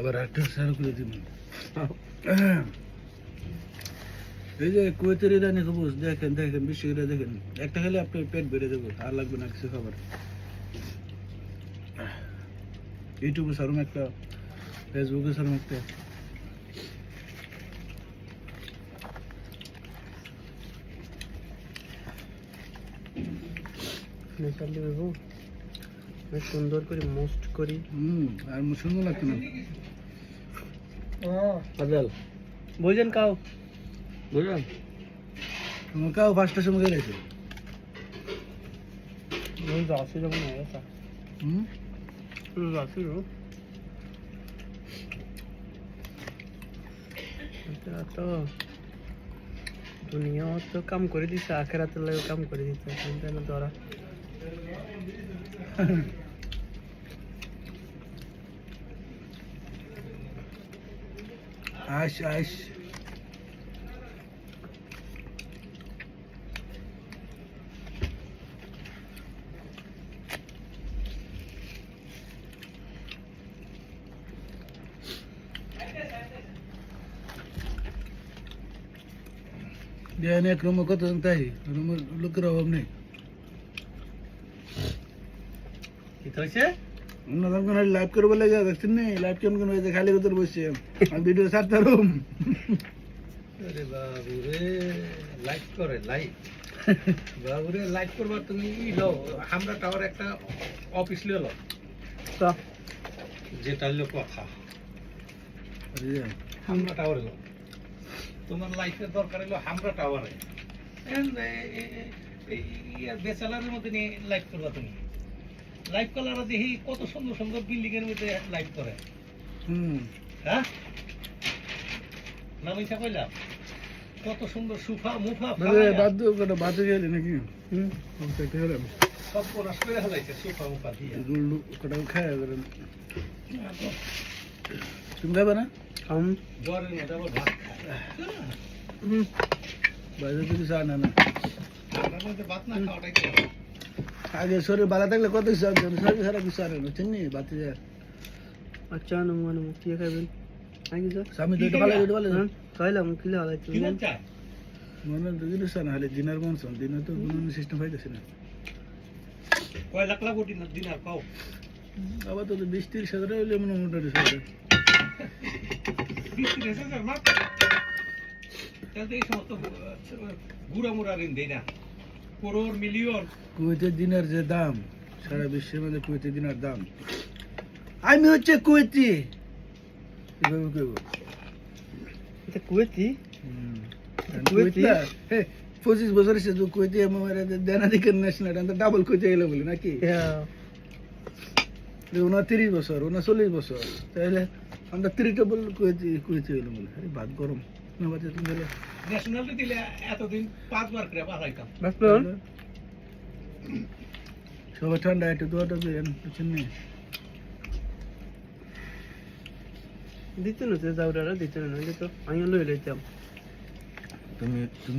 আবার একটা সার করে দিন এই যে কুয়েতের ইরানি খবুজ দেখেন দেখেন বেশি করে দেখেন। একটা খেলে আপনার পেট বেড়ে দেবো আর লাগবে না কিছু খাবার। ইউটিউবে সারুম একটা, ফেসবুকে সারুম একটা। নেশালি দেবো বেশ সুন্দর করে মোস্ট করি। হুম আর সুন্দর লাগতো না আদাল বুঝেন কাও বুঝলেন আমার কাউ পাঁচটার সময় গেছে ওই যাচ্ছি যখন হুম? তো দুনিয়া তো কাম করে দিছে আখেরাতের লাগে কাম করে দিছে চিন্তা না ধরা। आश aş. क्रम क्रमांक तो सांगताय म्हणून लुक राहू नाही হয়েছে অন্যরকম কোনো লাইভ করব লাগে দেখছেন নি? লাইভ কেমন কেন হয়েছে? খালি ভিতরে বসছে। আমি ভিডিও ছাড়তে রুম। আরে বাবু রে লাইক করে লাইক বাবু রে লাইক করবা তুমি ই লও। আমরা টাওয়ার একটা অফিস লিয়ে লও। যেটা হলো কথা। হামরা টাওয়ারে লও। তোমার লাইফের দরকার হলো হামরা টাওয়ারে বেচালারের মধ্যে নিয়ে লাইভ করবা তুমি। লাইভ কলারা দেখি কত সুন্দর সুন্দর বিল্ডিং এর মধ্যে লাইভ করে। হুম। হ্যাঁ? নাম ইচ্ছা কইলাম কত সুন্দর সুফা মুফা মানে বাদ দিও কটা বাদে গেলে নাকি? হুম? হলো সব করে ফেলাইছে সুফা মুফা দিয়ে। রুল কটা খায় করেন তুমি খাবে না? আম জ্বরের মধ্যে আবার ভাত খায় বাইরে থেকে চা না না ভাত না খাওয়াটাই। আগে শরীর ভালো থাকলে কত কিছু হবে? শরীর খারাপ কিছু আনে না চিনি বাতি যায় আচ্ছা নমুনা মুক্তি খাবেন আগে যা স্বামী দুটো ভালো দুটো ভালো হ্যাঁ খাইলাম কিলে হালাইছি কি মন চায় মনে তো জিনিস না হলে দিনের মন শোন দিনে তো কোনো সিস্টেম পাইতেছে না। কয় লাখ লাখ কোটি দিন আর পাও? আবার তো বিশ তিরিশ হাজার হইলে মনে মোটামুটি সরকার তাহলে এই সমস্ত গুড়া মুড়া ঋণ দেয় না। করোড় মিলিয়ন। কুয়েতের দিনের যে দাম সারা বিশ্বের মধ্যে কুয়েতের দিনের দাম। আমি হচ্ছে কুয়েতি। এভাবে কইব। এটা কুয়েতি? কুয়েতি? পঁচিশ বছর এসে যে কুয়েতি আমার দেনা দিকে ন্যাশনাল ডাবল কুয়েতে গেলে বলি নাকি? ওনার তিরিশ বছর ওনার চল্লিশ বছর। তাহলে আমরা তিরিশ ডবল কুয়েতি কুয়েতে গেলাম বলে। আরে ভাত গরম। না বাজে তুমি গেলে ন্যাশনালটি দিলে এতদিন পাঁচবার করে পাঠাইতাম। সবাই ঠান্ডা একটু দোয়াটা দিলেন বুঝছেন নি। দিতে না যে যাওয়ারা দিতে না তো আমি লই লইতাম। তুমি তুমি